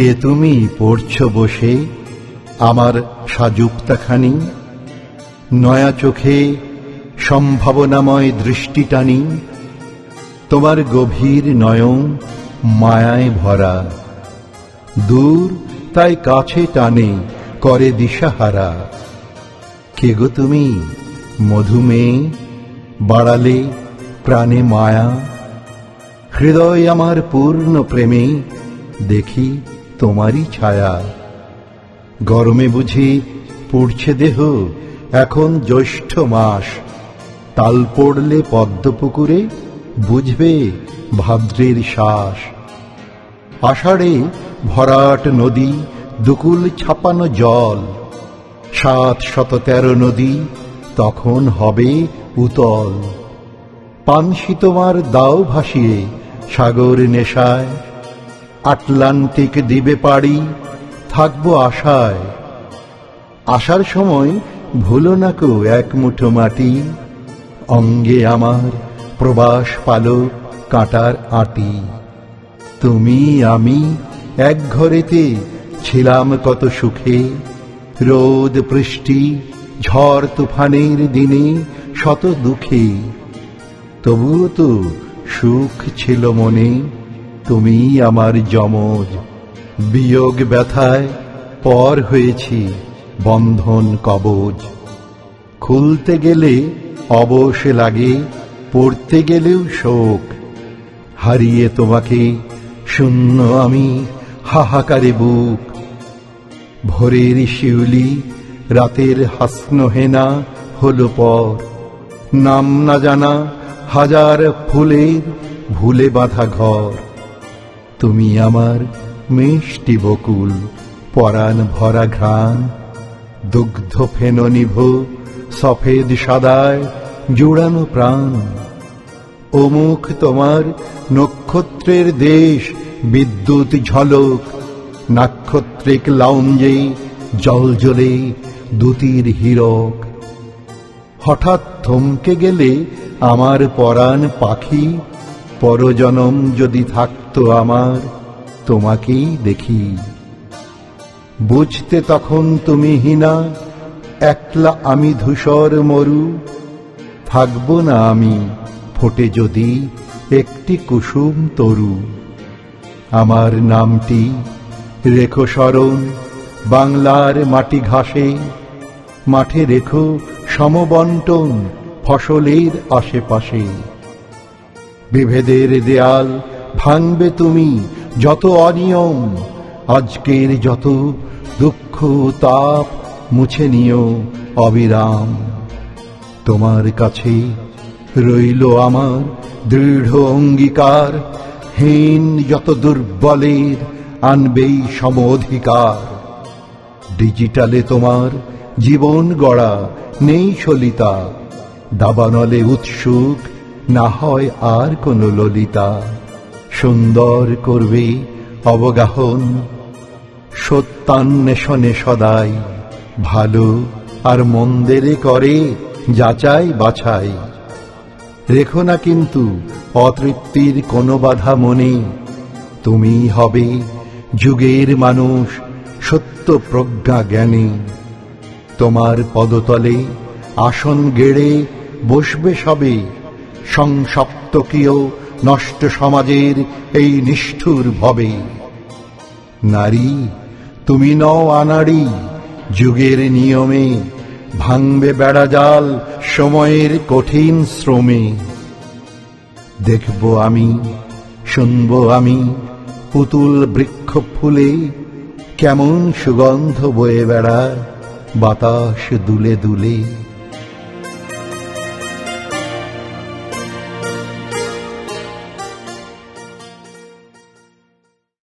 কে তুমি পড়ছ বসে? আমার সাযুক্তাখানি নয়া চোখে সম্ভাবনাময় দৃষ্টি টানি। তোমার গভীর নয়ন মায়ায় ভরা। দূর তাই কাছে টানে করে দিশাহারা। কে গো তুমি মধুমে বাড়ালে প্রাণে মায়া? হৃদয় আমার পূর্ণ প্রেমে, দেখি তোমারই ছায়া। গরমে বুঝি পুড়ছে দেহ। এখন জ্যৈষ্ঠ মাস। তাল পড়লে পদ্মপুকুরে বুঝবে ভাদ্রের শ্বাস। আষাঢ়ে ভরাট নদী দুকুল ছাপানো জল। সাত শত তেরো নদী তখন হবে উতল। পানসি তোমার দাও ভাসিয়ে সাগর নেশায় আটলান্টিক দিবে পাড়ি, থাকব আশায়। আসার সময় ভুলো না কো এক মুঠো মাটি, অঙ্গে আমার প্রবাস পালক কাঁটার আটি। তুমি, আমি এক ঘরেতে ছিলাম কত সুখে, রোদ, বৃষ্টি, ঝড়, তুফানের দিনে শত দুঃখে। তবুও তো সুখ ছিল মনে তুমি আমার যমজ। বিয়োগ ব্যথায় পর হয়েছি বন্ধন কবজ। খুলতে গেলে অবশ লাগে, পড়তে গেলেও শোক। হারিয়ে তোমাকে শূন্য আমি হাহাকারে বুক। ভোরের শিউলি, রাতের হাসন হেনা হলো পর। নাম না জানা হাজার ফুলের ভুলে বাঁধা ঘর। তুমি আমার মিষ্টি বকুল, পরাণ ভরা ঘ্রাণ, দুগ্ধ ফেন নিভ, সফেদ সাদায় জুড়ানো প্রাণ। অমুখ তোমার নক্ষত্রের দেশ, বিদ্যুৎ ঝলক, নাক্ষত্রিক লাউঞ্জে জল জ্বলে দুতির হীরক। হঠাৎ থমকে গেলে আমার পরাণ পাখি পরজনম যদি থাকতো আমার, তোমাকেই দেখি। বুঝতে তখন তুমি হিনা, একলা আমি ধূসর মরু। থাকব না আমি, ফোটে যদি একটি কুসুম তরু। আমার নামটি রেখো স্মরণ, বাংলার মাটি ঘাসে। মাঠে রেখো সমবন্টন, ফসলের আশেপাশে। বিভেদের দেয়াল ভাঙবে তুমি যত অনিয়ম, আজকের যত দুঃখ তাপ মুছে নিও অবিরাম। তোমার কাছে রইল আমার দৃঢ় অঙ্গীকার, হীন যত দুর্বলের আনবেই সম অধিকার। ডিজিটালে তোমার জীবন গড়া নেই সলিতা, দাবানলে উৎসুক না হয় আর কোনো ললিতা। সুন্দর করবে অবগাহন। সত্যান্বেষণে সদাই ভালো আর মন্দেরে করে যাচাই বাছাই। রেখো না কিন্তু অতৃপ্তির কোনো বাধা মনে। তুমি হবে যুগের মানুষ সত্য প্রজ্ঞা জ্ঞানী। তোমার পদতলে আসন গেড়ে বসবে সবে সংসপ্তকীয় নষ্ট সমাজের এই নিষ্ঠুর ভবে। নারী, তুমি নও আনাড়ি, যুগের নিয়মে ভাঙবে বেড়াজাল সময়ের কঠিন শ্রমে। দেখব আমি, শুনব আমি পুতুল বৃক্ষ ফুলে কেমন সুগন্ধ বয়ে বেড়ায় বাতাস দুলে দুলে।